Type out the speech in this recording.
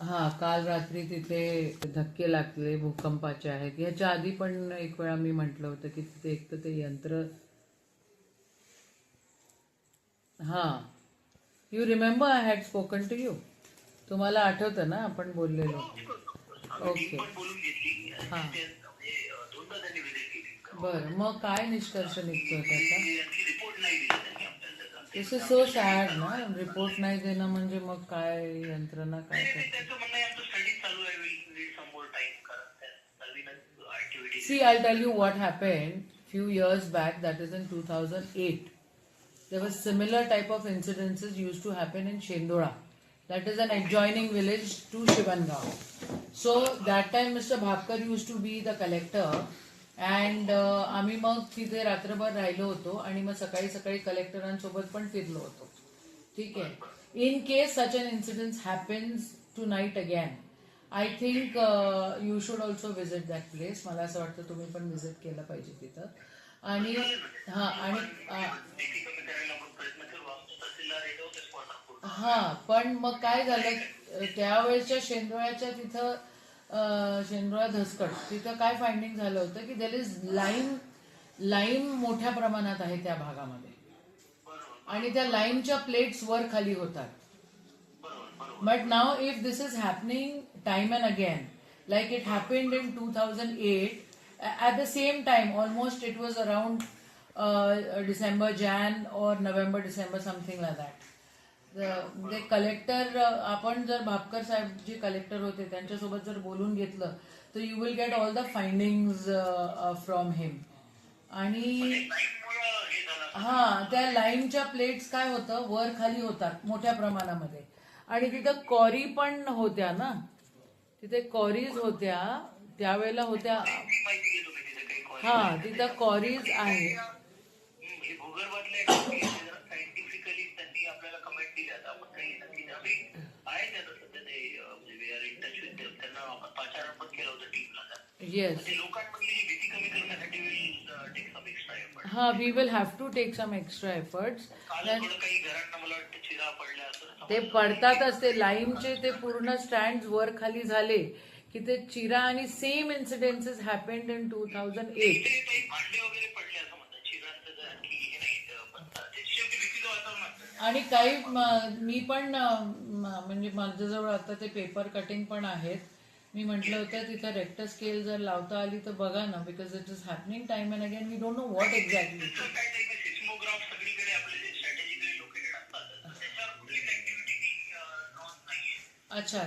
हा काल रात्री तिथे धक्के लागले भूकंपाचे आहेत. ह्याच्या आधी पण एक वेळा मी म्हटलं होतं की तिथे एक तर ते यंत्र हा. You remember I had spoken to you तुम्हाला आठवतं ना आपण बोललेलो. ओके बोलून घेतली. हा. ते म्हणजे बरं मग काय निष्कर्ष निघतोय त्याचा? की आणखी रिपोर्ट नाही दिला त्यांनी आपल्याला त्याचा. दिस इज सो सॅड ना रिपोर्ट नाही देणं म्हणजे मग काय यंत्रणा काय नाही, करते त्यांचं म्हणणं आहे आमचं स्टडी चालू आहे will need some more time कारण त्या नवीनच activity See, I'll tell you what happened few years back, that is in 2008. There was similar type of incidences used to happen in Shendola. That is an adjoining village to Shivangao. So that time Mr. Bhavkar used to be the collector And uh, आम्ही मग तिथे रात्रभर राहिलो होतो आणि मग सकाळी सकाळी कलेक्टरांसोबत पण फिरलो होतो. ठीक आहे? In case such an incident happens tonight again I think you should also visit that place मला असं वाटतं तुम्ही पण व्हिजिट केलं पाहिजे तिथं. आणि हा आणि हां हा पण मग काय झालं? त्यावेळेच्या शेंदोळ्याच्या तिथं शेंद्रोळा धसकट. तिथं काय फायंडिंग झालं होतं की देर इज लाईन लाईन मोठ्या प्रमाणात आहे त्या भागामध्ये. आणि त्या लाईनच्या प्लेट्स वर खाली होतात. But now if this is happening time and again like it happened in two thousand eight at the same time almost it was around December Jan और November December something like that The collector आपण जर भापकर साहेब जे collector होते त्यांच्यासोबत जर बोलून घेतलं तर you will get all the findings from him आणि हे त्या लाईनच्या प्लेट्स काय होतं? वर खाली होतात मोठ्या प्रमाणामध्ये. आणि तिथं कॉरी पण होत्या ना? तिथे कॉरीज होत्या त्यावेळेला होत्या हा तिथं कॉरीज आहे हे भूगर्भातले सायंटिफिकली त्यांनी आपल्याला कमेंट दिल्या आता आपण काही नक्की आम्ही आहे त्याचं सध्या ते अं, म्हणजे we are in touch with त्यांना आपण पाचारण पण केलं होतं टीमला येस ते लोकांमधली जी भीती कमी करण्यासाठी will take some extra effort हा we will have to take some extra efforts काल थोडं काही घरांना मला वाटतं चिरा पडल्या असं ते पडतातच ते लाईनचे ते पूर्ण स्टँड वर खाली झाले की ते चिरा आणि same incidences happened in two thousand eight ते काही भांडे वगैरे पडले असं म्हणतात. चिरांचं जर आणखी हे नाही अं, पण ते शेवटी भीतीचं वातावरण असतं. आणि काही म- मी पण अ, म- म्हणजे माझ्याजवळ आता ते पेपर कटिंग पण आहेत. मी म्हटलं होतं, तिथं रेक्टर स्केल जर लावता आली तर बघा ना because it is happening time and again we don't know what exactly अच्छा